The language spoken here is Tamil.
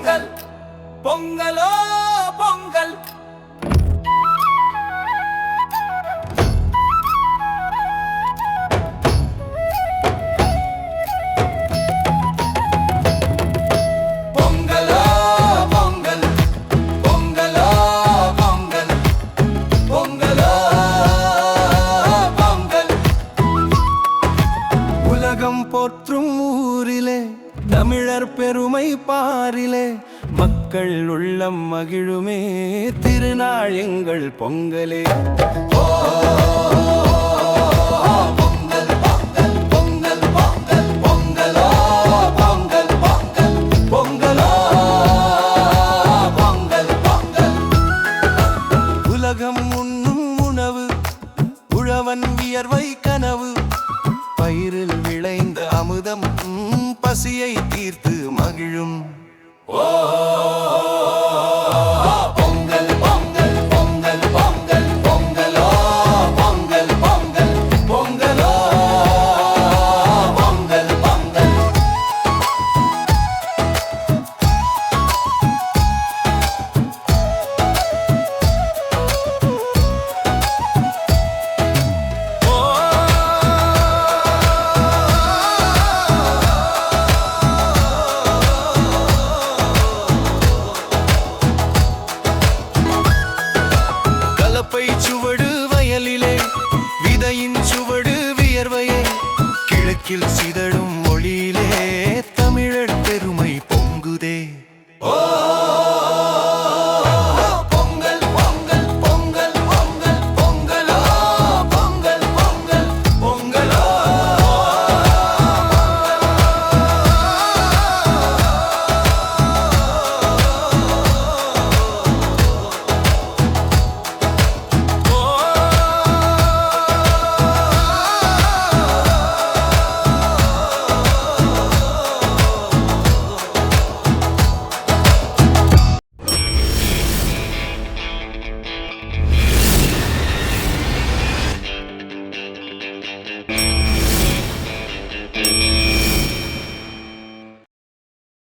பொங்கல். பொங்கலோ பொங்கல். போற்றும் ஊரிலே தமிழர் பெருமை பாரிலே மக்கள் உள்ளம் மகிழுமே. திருநாள் எங்கள் பொங்கலே. பொங்கலோ உலகம் உண்ணும் உணவு உழவன் வியர்வை கனவு பயிரில் விளைந்த அமுதம் உம், பசியை தீர்த்து மகிழும். ஓ கலப்பை சுவடு வயலிலே விதையின் சுவடு வியர்வையே கிழக்கில் சிதழும்